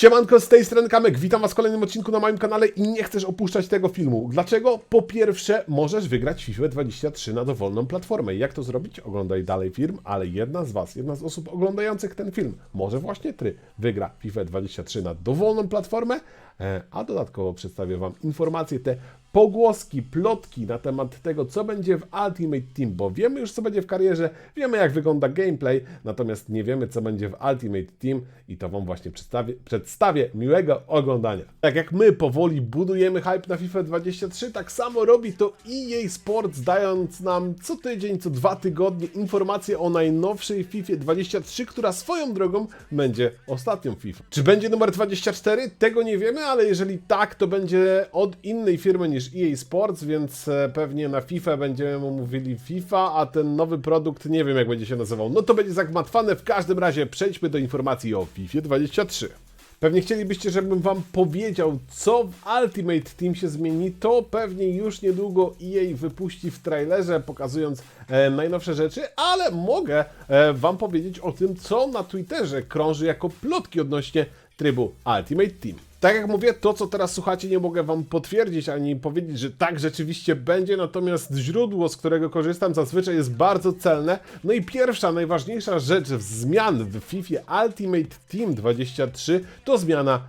Siemanko, z tej strony Kamek, witam Was w kolejnym odcinku na moim kanale i nie chcesz opuszczać tego filmu. Dlaczego? Po pierwsze, możesz wygrać FIFA 23 na dowolną platformę. Jak to zrobić? Oglądaj dalej film, ale jedna z Was, jedna z osób oglądających ten film, może właśnie Ty, wygra FIFA 23 na dowolną platformę, e, a dodatkowo przedstawię Wam informacje, te pogłoski, plotki na temat tego, co będzie w Ultimate Team, bo wiemy już, co będzie w karierze, wiemy, jak wygląda gameplay, natomiast nie wiemy, co będzie w Ultimate Team i to Wam właśnie przedstawię. przedstawię. Miłego oglądania. Tak jak my powoli budujemy hype na FIFA 23, tak samo robi to EA Sports, dając nam co tydzień, co dwa tygodnie informacje o najnowszej FIFA 23, która swoją drogą będzie ostatnią FIFA. Czy będzie numer 24? Tego nie wiemy, ale jeżeli tak, to będzie od innej firmy niż EA Sports, więc e, pewnie na FIFA będziemy mu mówili FIFA, a ten nowy produkt nie wiem jak będzie się nazywał. No to będzie zagmatwane. W każdym razie przejdźmy do informacji o FIFA 23. Pewnie chcielibyście, żebym wam powiedział, co w Ultimate Team się zmieni, to pewnie już niedługo EA wypuści w trailerze, pokazując e, najnowsze rzeczy, ale mogę e, wam powiedzieć o tym, co na Twitterze krąży jako plotki odnośnie trybu Ultimate Team. Tak jak mówię, to co teraz słuchacie, nie mogę wam potwierdzić ani powiedzieć, że tak rzeczywiście będzie, natomiast źródło, z którego korzystam, zazwyczaj jest bardzo celne. No i pierwsza, najważniejsza rzecz w zmian w FIFA Ultimate Team 23 to zmiana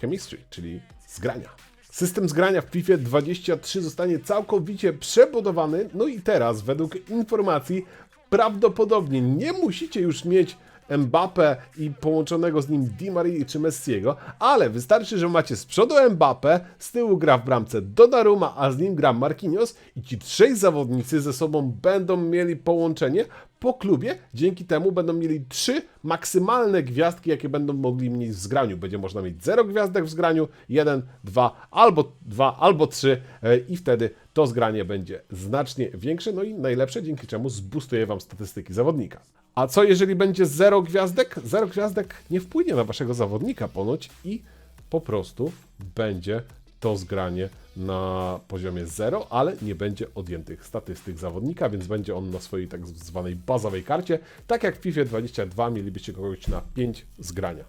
chemistry, czyli zgrania. System zgrania w FIFA 23 zostanie całkowicie przebudowany, no i teraz, według informacji, prawdopodobnie nie musicie już mieć Mbappe i połączonego z nim Di Marii czy Messiego, ale wystarczy, że macie z przodu Mbappe, z tyłu gra w bramce Donnarumma, a z nim gra Marquinhos i ci trzej zawodnicy ze sobą będą mieli połączenie po klubie, dzięki temu będą mieli trzy maksymalne gwiazdki, jakie będą mogli mieć w zgraniu. Będzie można mieć 0 gwiazdek w zgraniu, 1, 2 albo 2 albo 3 i wtedy to zgranie będzie znacznie większe, no i najlepsze, dzięki czemu zbustuje Wam statystyki zawodnika. A co jeżeli będzie 0 gwiazdek? 0 gwiazdek nie wpłynie na Waszego zawodnika ponoć i po prostu będzie to zgranie na poziomie 0, ale nie będzie odjętych statystyk zawodnika, więc będzie on na swojej tak zwanej bazowej karcie. Tak jak w FIFA 22 mielibyście kogoś na 5 zgrania.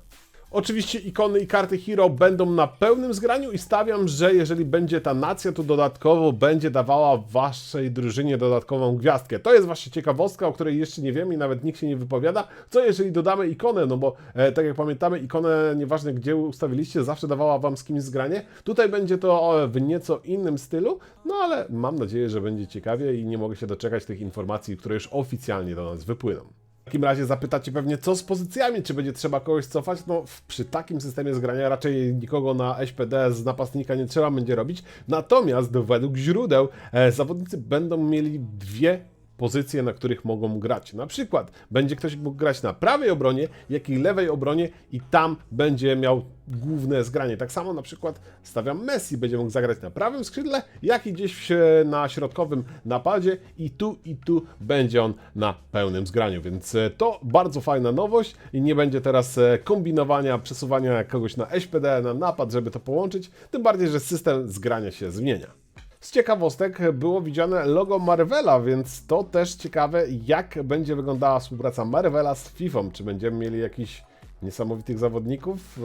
Oczywiście ikony i karty Hero będą na pełnym zgraniu i stawiam, że jeżeli będzie ta nacja, to dodatkowo będzie dawała waszej drużynie dodatkową gwiazdkę. To jest właśnie ciekawostka, o której jeszcze nie wiemy i nawet nikt się nie wypowiada. Co jeżeli dodamy ikonę, no bo e, tak jak pamiętamy, ikonę nieważne gdzie ustawiliście, zawsze dawała wam z kimś zgranie. Tutaj będzie to e, w nieco innym stylu, no ale mam nadzieję, że będzie ciekawie i nie mogę się doczekać tych informacji, które już oficjalnie do nas wypłyną. W takim razie zapytacie pewnie, co z pozycjami, czy będzie trzeba kogoś cofać? No, przy takim systemie zgrania raczej nikogo na SPD z napastnika nie trzeba będzie robić. Natomiast według źródeł e, zawodnicy będą mieli dwie pozycje, na których mogą grać. Na przykład będzie ktoś mógł grać na prawej obronie, jak i lewej obronie i tam będzie miał główne zgranie. Tak samo na przykład stawiam Messi, będzie mógł zagrać na prawym skrzydle, jak i gdzieś na środkowym napadzie i tu i tu będzie on na pełnym zgraniu, więc e, to bardzo fajna nowość i nie będzie teraz e, kombinowania, przesuwania kogoś na SPD, na napad, żeby to połączyć, tym bardziej, że system zgrania się zmienia. Z ciekawostek było widziane logo Marvela, więc to też ciekawe, jak będzie wyglądała współpraca Marvela z FIFA. Czy będziemy mieli jakichś niesamowitych zawodników e,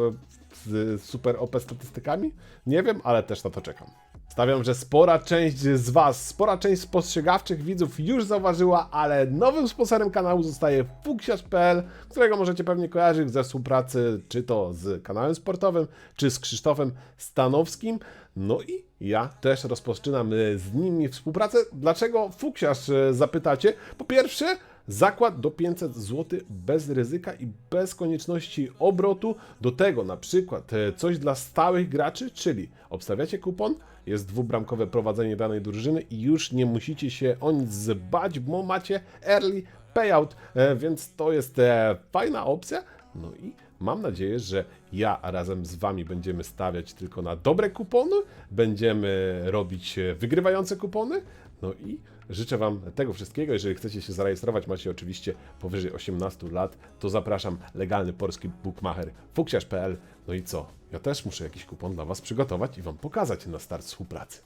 z super OP statystykami? Nie wiem, ale też na to czekam. Stawiam, że spora część z Was, spora część spostrzegawczych widzów już zauważyła, ale nowym sponsorem kanału zostaje fuksiarz.pl, którego możecie pewnie kojarzyć ze współpracy czy to z kanałem sportowym, czy z Krzysztofem Stanowskim. No i ja też rozpoczynam z nimi współpracę. Dlaczego fuksiarz e, zapytacie? Po pierwsze, Zakład do 500 zł bez ryzyka i bez konieczności obrotu. Do tego na przykład e, coś dla stałych graczy, czyli obstawiacie kupon, jest dwubramkowe prowadzenie danej drużyny i już nie musicie się o nic bać, bo macie early payout, e, więc to jest e, fajna opcja. No i mam nadzieję, że ja razem z Wami będziemy stawiać tylko na dobre kupony, będziemy robić wygrywające kupony, no i życzę Wam tego wszystkiego. Jeżeli chcecie się zarejestrować, macie oczywiście powyżej 18 lat, to zapraszam. Legalny polski bookmacher fuksiarz.pl. No i co? Ja też muszę jakiś kupon dla Was przygotować i Wam pokazać na start współpracy.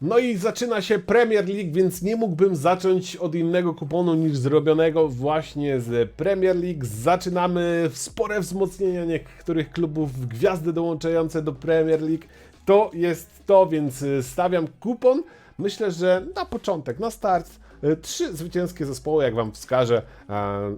No i zaczyna się Premier League, więc nie mógłbym zacząć od innego kuponu niż zrobionego właśnie z Premier League. Zaczynamy spore wzmocnienia niektórych klubów, gwiazdy dołączające do Premier League. To jest to, więc y, stawiam kupon. Myślę, że na początek, na start, y, trzy zwycięskie zespoły, jak Wam wskażę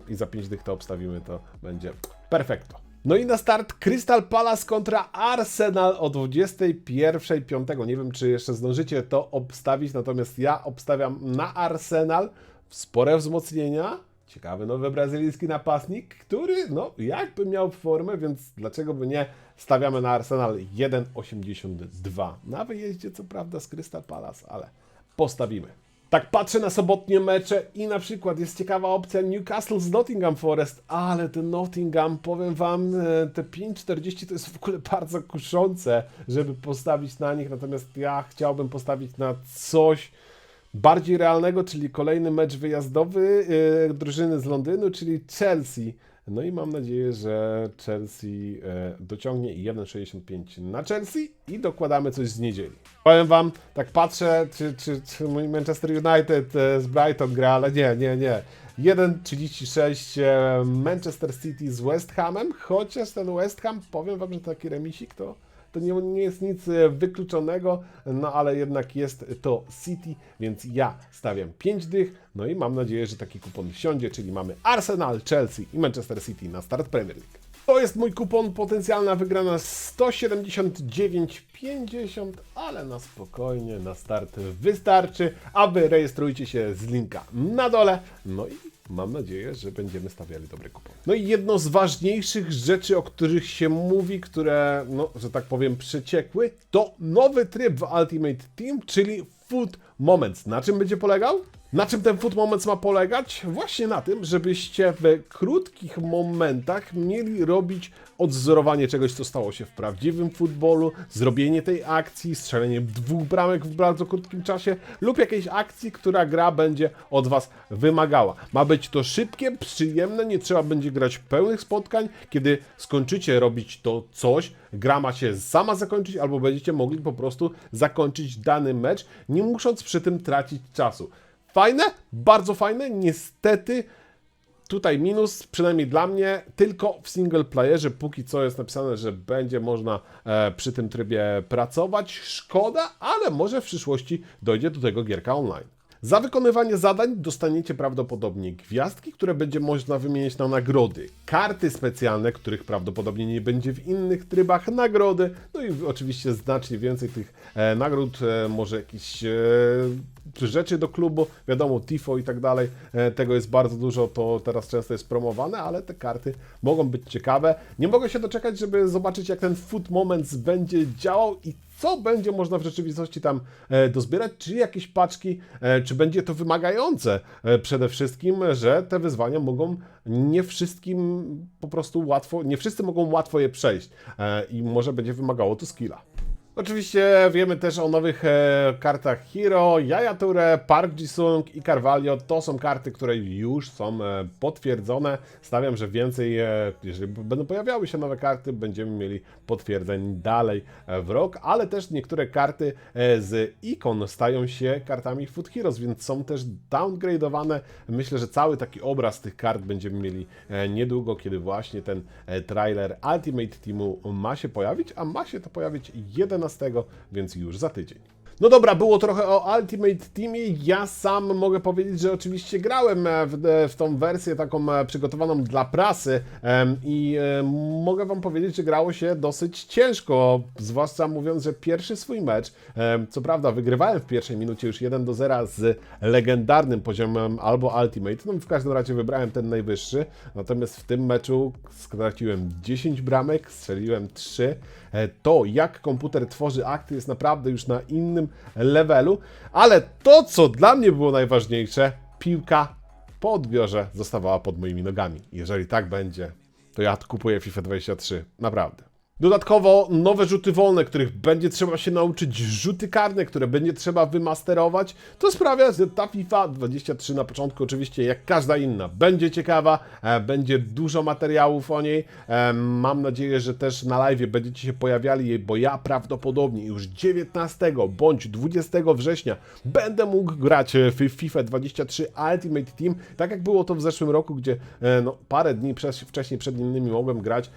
i za 5 dych to obstawimy, to będzie perfekto. No i na start Crystal Palace kontra Arsenal o 21.05. Nie wiem, czy jeszcze zdążycie to obstawić, natomiast ja obstawiam na Arsenal spore wzmocnienia. Ciekawy nowy brazylijski napastnik, który no jakby miał formę, więc dlaczego by nie? Stawiamy na Arsenal 1.82. Na wyjeździe co prawda z Crystal Palace, ale postawimy. Tak patrzę na sobotnie mecze i na przykład jest ciekawa opcja Newcastle z Nottingham Forest, ale ten Nottingham, powiem Wam, e, te 5,40 to jest w ogóle bardzo kuszące, żeby postawić na nich, natomiast ja chciałbym postawić na coś bardziej realnego, czyli kolejny mecz wyjazdowy e, drużyny z Londynu, czyli Chelsea. No i mam nadzieję, że Chelsea e, dociągnie i 1,65 na Chelsea i dokładamy coś z niedzieli. Powiem Wam, tak patrzę, czy, czy, czy Manchester United e, z Brighton gra, ale nie, nie, nie. 1,36 e, Manchester City z West Hamem, chociaż ten West Ham, powiem Wam, że taki remisik to, to nie, nie jest nic e, wykluczonego, no ale jednak jest to City, więc ja stawiam 5 dych, no i mam nadzieję, że taki kupon wsiądzie, czyli mamy Arsenal, Chelsea i Manchester City na start Premier League. To jest mój kupon, potencjalna wygrana 179,50, ale na spokojnie, na start wystarczy, a wy rejestrujcie się z linka na dole, no i mam nadzieję, że będziemy stawiali dobre kupony. No i jedno z ważniejszych rzeczy, o których się mówi, które, no, że tak powiem, przeciekły, to nowy tryb w Ultimate Team, czyli Food Moments. Na czym będzie polegał? Na czym ten Food Moments ma polegać? Właśnie na tym, żebyście w krótkich momentach mieli robić odzorowanie czegoś, co stało się w prawdziwym futbolu, zrobienie tej akcji, strzelenie dwóch bramek w bardzo krótkim czasie lub jakiejś akcji, która gra będzie od Was wymagała. Ma być to szybkie, przyjemne, nie trzeba będzie grać pełnych spotkań. Kiedy skończycie robić to coś, gra ma się sama zakończyć albo będziecie mogli po prostu zakończyć dany mecz, nie musząc przy tym tracić czasu. Fajne, bardzo fajne, niestety tutaj minus, przynajmniej dla mnie, tylko w single playerze póki co jest napisane, że będzie można e, przy tym trybie pracować. Szkoda, ale może w przyszłości dojdzie do tego gierka online. Za wykonywanie zadań dostaniecie prawdopodobnie gwiazdki, które będzie można wymienić na nagrody, karty specjalne, których prawdopodobnie nie będzie w innych trybach, nagrody, no i oczywiście znacznie więcej tych e, nagród, e, może jakieś e, rzeczy do klubu, wiadomo, Tifo i tak dalej, e, tego jest bardzo dużo, to teraz często jest promowane, ale te karty mogą być ciekawe. Nie mogę się doczekać, żeby zobaczyć jak ten Food Moments będzie działał i co będzie można w rzeczywistości tam e, dozbierać, czy jakieś paczki, e, czy będzie to wymagające e, przede wszystkim, że te wyzwania mogą nie wszystkim po prostu łatwo, nie wszyscy mogą łatwo je przejść e, i może będzie wymagało to skilla. Oczywiście wiemy też o nowych e, kartach Hero, Yaya Toure, Park Ji-sung i Carvalho. To są karty, które już są e, potwierdzone. Stawiam, że więcej, e, jeżeli będą pojawiały się nowe karty, będziemy mieli potwierdzeń dalej e, w rok, ale też niektóre karty e, z ikon stają się kartami Food Heroes, więc są też downgrade'owane. Myślę, że cały taki obraz tych kart będziemy mieli e, niedługo, kiedy właśnie ten e, trailer Ultimate Teamu ma się pojawić, a ma się to pojawić 11, więc już za tydzień. No dobra, było trochę o Ultimate Teamie. Ja sam mogę powiedzieć, że oczywiście grałem e, w, w tą wersję taką e, przygotowaną dla prasy i e, mogę Wam powiedzieć, że grało się dosyć ciężko, zwłaszcza mówiąc, że pierwszy swój mecz, co prawda wygrywałem w pierwszej minucie już 1 do 0 z legendarnym poziomem albo Ultimate, no w każdym razie wybrałem ten najwyższy, natomiast w tym meczu straciłem 10 bramek, strzeliłem 3. E, To, jak komputer tworzy akty, jest naprawdę już na innym levelu, ale to, co dla mnie było najważniejsze, piłka po odbiorze zostawała pod moimi nogami. Jeżeli tak będzie, to ja kupuję FIFA 23. Naprawdę. Dodatkowo nowe rzuty wolne, których będzie trzeba się nauczyć, rzuty karne, które będzie trzeba wymasterować. To sprawia, że ta FIFA 23 na początku oczywiście jak każda inna będzie ciekawa, e, będzie dużo materiałów o niej. E, Mam nadzieję, że też na live będziecie się pojawiali, bo ja prawdopodobnie już 19 bądź 20 września będę mógł grać w FIFA 23 Ultimate Team, tak jak było to w zeszłym roku, gdzie e, no, parę dni wcześniej przed innymi mogłem grać,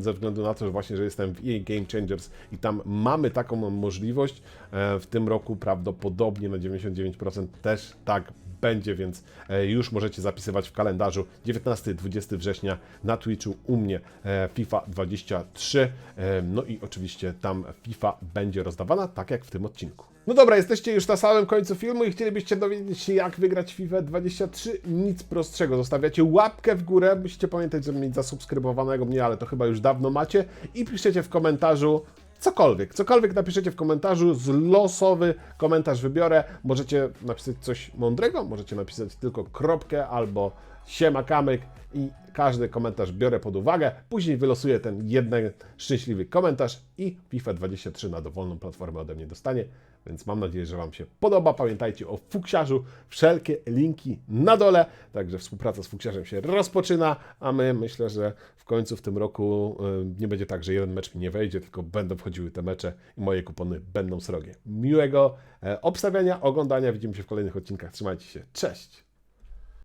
ze względu na to, że właśnie, że jestem w EA Game Changers i tam mamy taką możliwość. E, W tym roku prawdopodobnie na 99% też tak będzie, więc e, już możecie zapisywać w kalendarzu 19-20 września na Twitchu u mnie e, FIFA 23. E, No i oczywiście tam FIFA będzie rozdawana, tak jak w tym odcinku. No dobra, jesteście już na samym końcu filmu i chcielibyście dowiedzieć się, jak wygrać FIFA 23? Nic prostszego. Zostawiacie łapkę w górę, musicie pamiętać, żeby mieć zasubskrybowanego mnie, ale to chyba już dawno macie. I piszecie w komentarzu cokolwiek. Cokolwiek napiszecie w komentarzu, z losowy komentarz wybiorę. Możecie napisać coś mądrego, możecie napisać tylko kropkę albo siema kamyk i każdy komentarz biorę pod uwagę. Później wylosuję ten jeden szczęśliwy komentarz i FIFA 23 na dowolną platformę ode mnie dostanie. Więc mam nadzieję, że Wam się podoba. Pamiętajcie o fuksiarzu. Wszelkie linki na dole. Także współpraca z fuksiarzem się rozpoczyna, a my myślę, że w końcu w tym roku y, nie będzie tak, że jeden mecz mi nie wejdzie, tylko będą wchodziły te mecze i moje kupony będą srogie. Miłego e, obstawiania, oglądania. Widzimy się w kolejnych odcinkach. Trzymajcie się. Cześć!